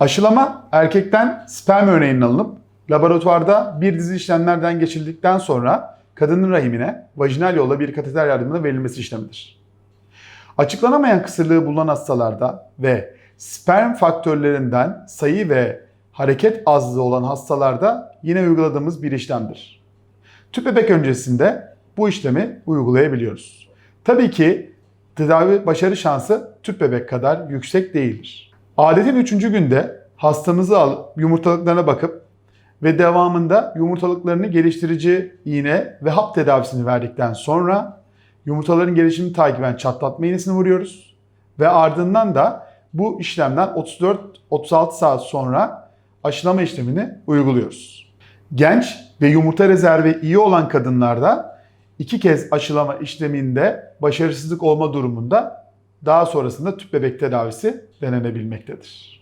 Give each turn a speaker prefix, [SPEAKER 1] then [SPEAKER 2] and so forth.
[SPEAKER 1] Aşılama erkekten sperm örneğinin alınıp laboratuvarda bir dizi işlemlerden geçildikten sonra kadının rahimine vajinal yolla bir kateter yardımıyla verilmesi işlemidir. Açıklanamayan kısırlığı bulunan hastalarda ve sperm faktörlerinden sayı ve hareket azlığı olan hastalarda yine uyguladığımız bir işlemdir. Tüp bebek öncesinde bu işlemi uygulayabiliyoruz. Tabii ki tedavi başarı şansı tüp bebek kadar yüksek değildir. Adetin 3. günde hastamızı alıp yumurtalıklarına bakıp ve devamında yumurtalıklarını geliştirici iğne ve hap tedavisini verdikten sonra yumurtaların gelişimini takiben çatlatma iğnesini vuruyoruz. Ve ardından da bu işlemden 34-36 saat sonra aşılama işlemini uyguluyoruz. Genç ve yumurta rezervi iyi olan kadınlarda iki kez aşılama işleminde başarısızlık olma durumunda daha sonrasında tüp bebek tedavisi denenebilmektedir.